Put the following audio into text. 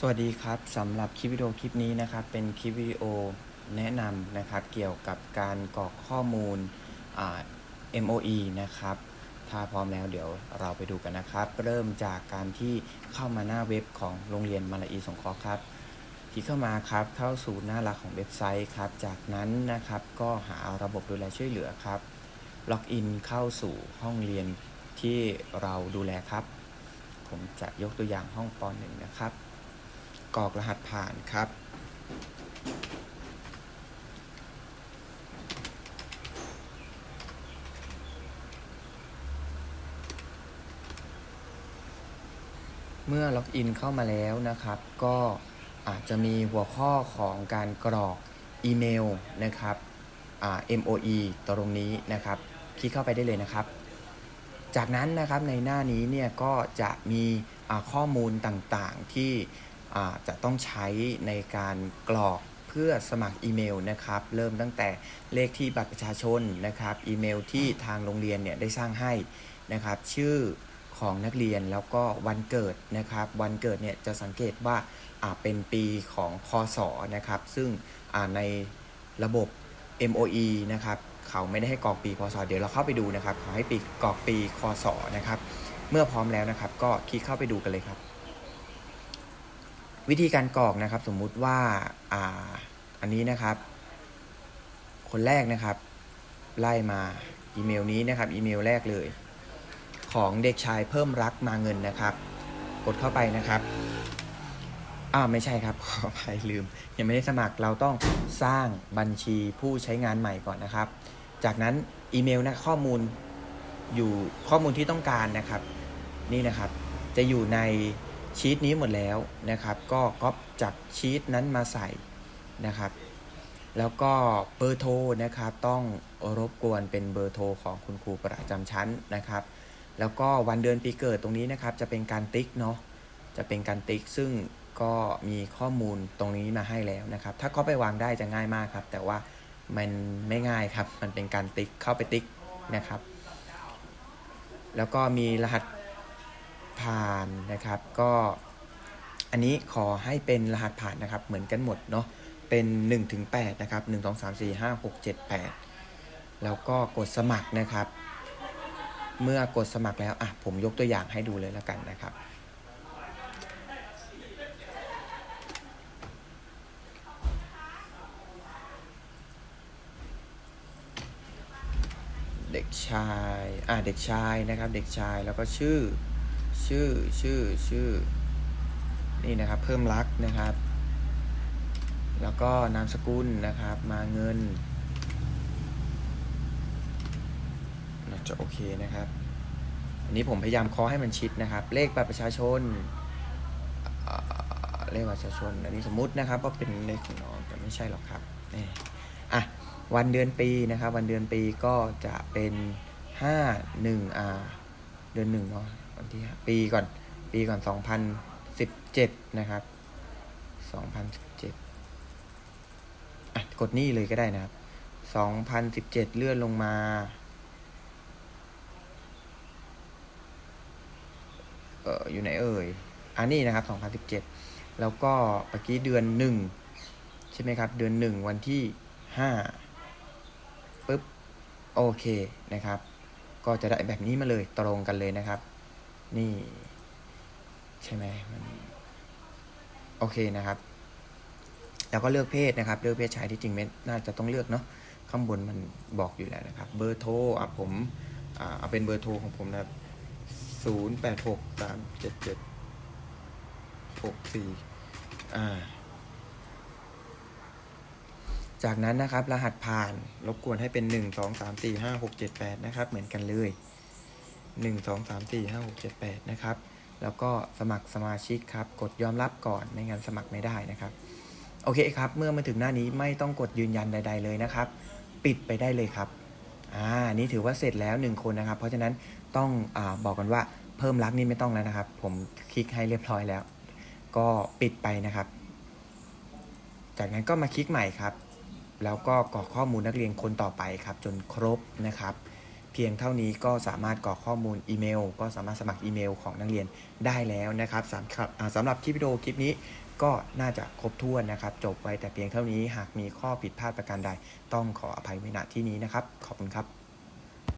สวัสดีครับสำหรับคลิปวิดีโอคลิปนี้นะครับ เป็นคลิปวิดีโอแนะนำนะครับ เกี่ยวกับการกรอกข้อมูลอ่า MOE นะครับ ถ้าพร้อมแล้วเดี๋ยวเราไปดูกันนะครับ เริ่มจากการที่เข้ามาหน้าเว็บของโรงเรียนมาลาอีสงเคราะห์ครับคลิกเข้ามาครับเข้าสู่หน้าหลักของเว็บไซต์ครับ จากนั้นนะครับก็หาระบบดูแลช่วยเหลือครับล็อกอินเข้าสู่ห้องเรียนที่เราดูแลครับ ผมจะยกตัวอย่างห้องป .1 นะครับ กรอกรหัสผ่านครับ เมื่อล็อกอินเข้ามาแล้วนะครับ ก็อาจจะมีหัวข้อของการกรอกอีเมลนะครับ MOE ตรงนี้นะครับ คลิกเข้าไปได้เลยนะครับ จากนั้นนะครับในหน้านี้เนี่ยก็จะมีข้อมูลต่างๆที่ จะต้องใช้ในการกรอกเพื่อสมัครอีเมลนะครับ เริ่มตั้งแต่เลขที่บัตรประชาชนนะครับ อีเมลที่ทางโรงเรียนเนี่ยได้สร้างให้นะครับ ชื่อของนักเรียนแล้วก็วันเกิดนะครับ วันเกิดเนี่ยจะสังเกตว่าอาเป็นปีของคศนะครับ ซึ่งในระบบ MOE นะครับเขาไม่ได้ให้กรอกปีพศเดี๋ยวเราเข้าไปดูนะครับเขาให้ปีกรอกปีคศนะครับ เมื่อพร้อมแล้วนะครับ ก็คลิกเข้าไปดูกันเลยครับ วิธีการกรอกนะครับ สมมุติว่าอ่าอันนี้นะครับ คนแรกนะครับ ไล่มาอีเมลนี้นะครับอีเมลแรกเลย ของเด็กชายเพิ่มรักมาเงินนะครับ กดเข้าไปนะครับอ้าวไม่ใช่ครับขออภัยลืม ยังไม่ได้สมัครเราต้องสร้างบัญชีผู้ใช้งานใหม่ก่อนนะครับ จากนั้นอีเมลนะข้อมูลอยู่ข้อมูลที่ต้องการนะครับ นี่นะครับ จะอยู่ใน ชีตนี้หมดแล้วนะครับ ก็ก๊อปจากชีตนั้นมาใส่นะครับ แล้วก็เบอร์โทรนะครับ ต้องรบกวนเป็นเบอร์โทรของคุณครูประจำชั้นนะครับ แล้วก็วันเดือนปีเกิดตรงนี้นะครับ จะเป็นการติ๊กเนาะจะเป็นการติ๊กซึ่งก็มีข้อมูลตรงนี้มาให้แล้วนะครับ ถ้าเขาไปวางได้จะง่ายมากครับ แต่ว่ามันไม่ง่ายครับ มันเป็นการติ๊กเข้าไปติ๊กนะครับ แล้วก็มีรหัส ผ่านนะครับ ก็อันนี้ขอให้เป็นรหัสผ่านนะครับ เหมือนกันหมดเนาะเป็น1ถึง8นะครับ 1 2 3 4 5 6 7 8 แล้วก็กดสมัครนะครับ เมื่อกดสมัครแล้วอะผมยกตัวอย่างให้ดูเลยแล้วกันนะครับ เด็กชาย อะเด็กชายนะครับ เด็กชายแล้วก็ชื่อ ชื่อชื่อชื่อ นี่นะครับเพิ่มรักนะครับ แล้วก็นามสกุลนะครับ มาเงินจะโอเคนะครับ อันนี้ผมพยายามเคาะให้มันชิดนะครับ เลขบัตรประชาชนเลขบัตรประชาชน อันนี้สมมุตินะครับว่าเป็นเลขของน้องแต่ไม่ใช่หรอกครับนี่อะวันเดือนปีนะครับ วันเดือนปีก็จะเป็นห้าหนึ่งอ่าเดือนหนึ่งเนาะ วันที่ปีก่อน ปีก่อนสองพันสิบเจ็ดนะครับสองพันสิบเจ็ดอะกดนี่เลยก็ได้นะครับสองพันสิบเจ็ดเลื่อนลงมาเอออยู่ไหนเอ่ยอันนี้นะครับ2017แล้วก็เมื่อกี้เดือนหนึ่งใช่ไหมครับ เดือนหนึ่งวันที่ห้าปึ๊บ โอเคนะครับ ก็จะได้แบบนี้มาเลยตรงกันเลยนะครับ นี่ ใช่ไหมมันโอเคนะครับ แล้วก็เลือกเพศนะครับ เลือกเพศชายที่จริงไม่น่าจะต้องเลือกเนาะข้างบนมันบอกอยู่แล้วนะครับ เบอร์โทรอะผมอ่าเอาเป็นเบอร์โทรของผมนะครับศูนย์แปดหกสามเจ็ดเจ็ดหกสี่อ่าจากนั้นนะครับ รหัสผ่านรบกวนให้เป็นหนึ่งสองสามสี่ห้าหกเจ็ดแปดนะครับ เหมือนกันเลย หนึ่งสองสามสี่ห้าหกเจ็ดแปดนะครับ แล้วก็สมัครสมาชิกครับ กดยอมรับก่อน ไม่งั้นสมัครไม่ได้นะครับ โอเคครับ เมื่อมาถึงหน้านี้ไม่ต้องกดยืนยันใด ๆเลยนะครับ ปิดไปได้เลยครับ อ่า นี่ถือว่าเสร็จแล้วหนึ่งคนนะครับ เพราะฉะนั้นต้องอบอกกันว่าเพิ่มรักนี่ไม่ต้องแล้วนะครับ ผมคลิกให้เรียบร้อยแล้ว ก็ปิดไปนะครับ จากนั้นก็มาคลิกใหม่ครับ แล้วก็กรอกข้อมูลนักเรียนคนต่อไปครับ จนครบนะครับ เพียงเท่านี้ก็สามารถกรอกข้อมูลอีเมล ก็สามารถสมัครอีเมลของนักเรียนได้แล้วนะครับสำหรับสำหรับคลิปวิดีโอคลิปนี้ก็น่าจะครบถ้วนนะครับ จบไปแต่เพียงเท่านี้หากมีข้อผิดพลาดประการใด ต้องขออภัยไว้ณที่นี้นะครับ ขอบคุณครับ